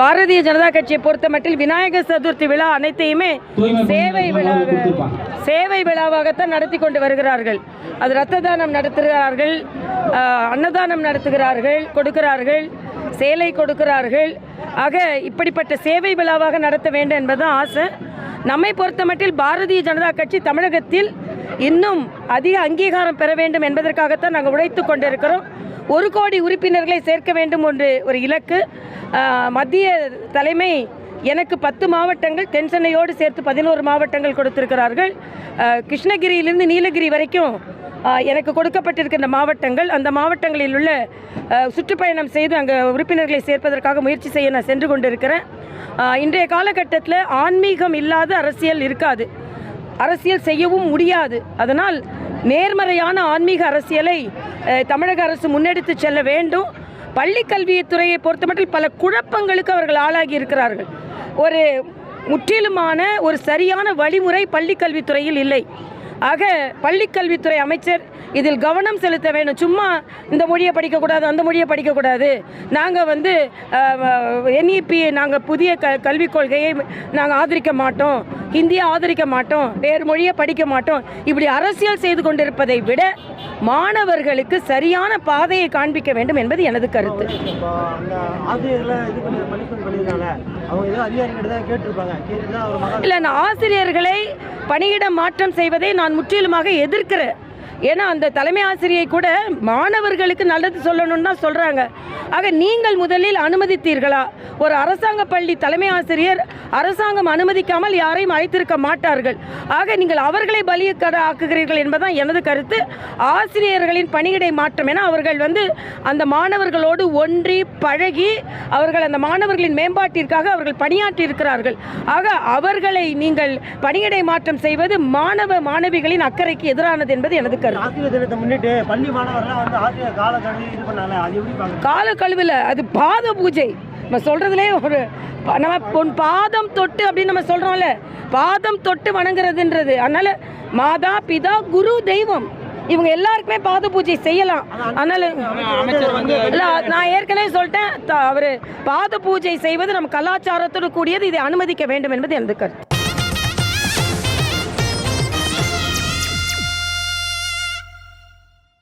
பாரதிய ஜனதா கட்சியை பொறுத்த மட்டில் விநாயகர் சதுர்த்தி விழா அனைத்தையுமே சேவை விழாவாக சேவை விழாவாகத்தான் நடத்தி கொண்டு வருகிறார்கள். அது ரத்த தானம் நடத்துகிறார்கள் அன்னதானம் நடத்துகிறார்கள் கொடுக்கிறார்கள் சேலை கொடுக்கிறார்கள். ஆக இப்படிப்பட்ட சேவை விழாவாக நடத்த வேண்டும் என்பதுதான் ஆசை. நம்மை பொறுத்த மட்டில் பாரதிய ஜனதா கட்சி தமிழகத்தில் இன்னும் அதிக அங்கீகாரம் பெற வேண்டும் என்பதற்காகத்தான் நாங்கள் உழைத்து கொண்டிருக்கிறோம். ஒரு கோடி உறுப்பினர்களை சேர்க்க வேண்டும் என்று ஒரு இலக்கு. மத்திய தலைமை எனக்கு பத்து மாவட்டங்கள் தென் சென்னையோடு சேர்த்து பதினோரு மாவட்டங்கள் கொடுத்திருக்கிறார்கள். கிருஷ்ணகிரியிலிருந்து நீலகிரி வரைக்கும் எனக்கு கொடுக்கப்பட்டிருக்கின்ற மாவட்டங்கள். அந்த மாவட்டங்களில் உள்ள சுற்றுப்பயணம் செய்து அங்கே உறுப்பினர்களை சேர்ப்பதற்காக முயற்சி செய்ய நான் சென்று கொண்டிருக்கிறேன். இன்றைய காலகட்டத்தில் ஆன்மீகம் இல்லாத அரசியல் இருக்காது. அரசியல் செய்யவும் முடியாது. அதனால் நேர்மறையான ஆன்மீக அரசியலை தமிழக அரசு முன்னெடுத்து செல்ல வேண்டும். பள்ளி கல்வித்துறையை பொறுத்தமட்டில் பல குழப்பங்களுக்கு அவர்கள் ஆளாகி இருக்கிறார்கள். ஒரு முற்றிலுமான ஒரு சரியான வழிமுறை பள்ளி கல்வித்துறையில் இல்லை. ஆக பள்ளிக்கல்வித்துறை அமைச்சர் இதில் கவனம் செலுத்த வேண்டும் சும்மா இந்த மொழியை படிக்கக்கூடாது அந்த மொழியை படிக்கக்கூடாது. நாங்கள் வந்து என்இபி நாங்கள் புதிய க கல்விக் கொள்கையை நாங்கள் ஆதரிக்க மாட்டோம். ஹிந்தியை ஆதரிக்க மாட்டோம். வேறு மொழியை படிக்க மாட்டோம். இப்படி அரசியல் செய்து கொண்டிருப்பதை விட மாணவர்களுக்கு சரியான பாதையை காண்பிக்க வேண்டும் என்பது எனது கருத்து. இல்லை நான் ஆசிரியர்களை பணியிட மாற்றம் செய்வதை நான் முற்றிலுமாக எதிர்க்கிறேன். ஏன்னா அந்த தலைமை ஆசிரியை கூட மாணவர்களுக்கு நல்லது சொல்லணும்னு தான் சொல்கிறாங்க ஆக நீங்கள் முதலில் அனுமதித்தீர்களா? ஒரு அரசாங்க பள்ளி தலைமை ஆசிரியர் அரசாங்கம் அனுமதிக்காமல் யாரையும் அழைத்திருக்க மாட்டார்கள். ஆக நீங்கள் அவர்களை பலியக்கட ஆக்குகிறீர்கள் என்பதுதான் எனது கருத்து. ஆசிரியர்களின் பணியிடை மாற்றம் என அவர்கள் வந்து அந்த மாணவர்களோடு ஒன்றி பழகி அவர்கள் அந்த மாணவர்களின் மேம்பாட்டிற்காக அவர்கள் பணியாற்றி இருக்கிறார்கள் ஆக அவர்களை நீங்கள் பணியிடை மாற்றம் செய்வது மாணவ மாணவிகளின் அக்கறைக்கு எதிரானது என்பது எனது கருத்து. கால கழுவில் அது பாத பூஜை நம்ம சொல்கிறதுலே ஒரு நம்ம பொன் பாதம் தொட்டு அப்படின்னு நம்ம சொல்கிறோம்ல பாதம் தொட்டு வணங்குறதுன்றது. அதனால் மாதா பிதா குரு தெய்வம் இவங்க எல்லாருக்குமே பாத பூஜை செய்யலாம். அதனால இல்ல, நான் ஏற்கனவே சொல்லிட்டேன் த- அவரு பாத பூஜை செய்வது நம்ம கலாச்சாரத்தோடு கூடியது இதை அனுமதிக்க வேண்டும் என்பது எனது கருத்து.